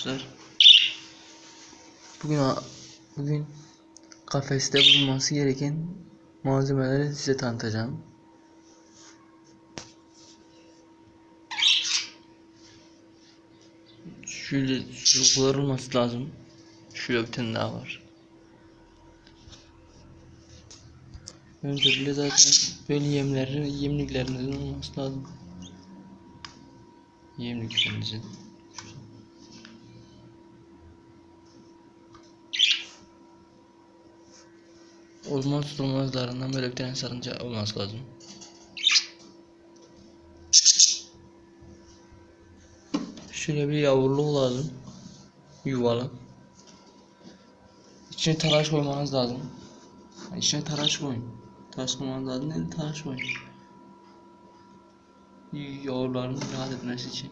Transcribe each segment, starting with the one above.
Arkadaşlar bugün bugün kafeste bulunması gereken malzemeleri size tanıtacağım. Şöyle çubuklar olması lazım. Şurada bir tane daha var. Öncelikle zaten böyle yemlerin, yemliklerinizin olması lazım. Yemliklerinizin. Olmaz olmazlarından böyle bir tane sarınca olması lazım. Şöyle bir yavruluk lazım. Yuvalı. İçine talaş koymanız lazım. İçine talaş koyun. Talaş koymanız lazım değil talaş koyun. Yavruların rahat etmesi için.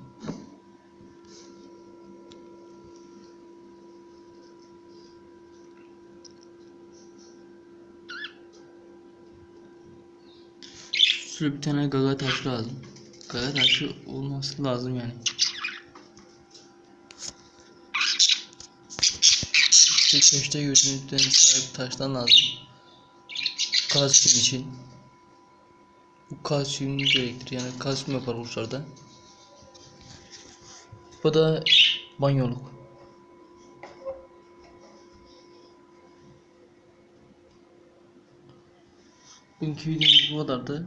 Şöyle bir tane taşı lazım. Taşı olması lazım yani. Bir tane sahip taştan lazım. Kalsiyum için. Bu kalsiyum gerektir yani kalsiyum yapar uçlarda. Bu da banyoluk. Bugünkü videomuz bu kadardı.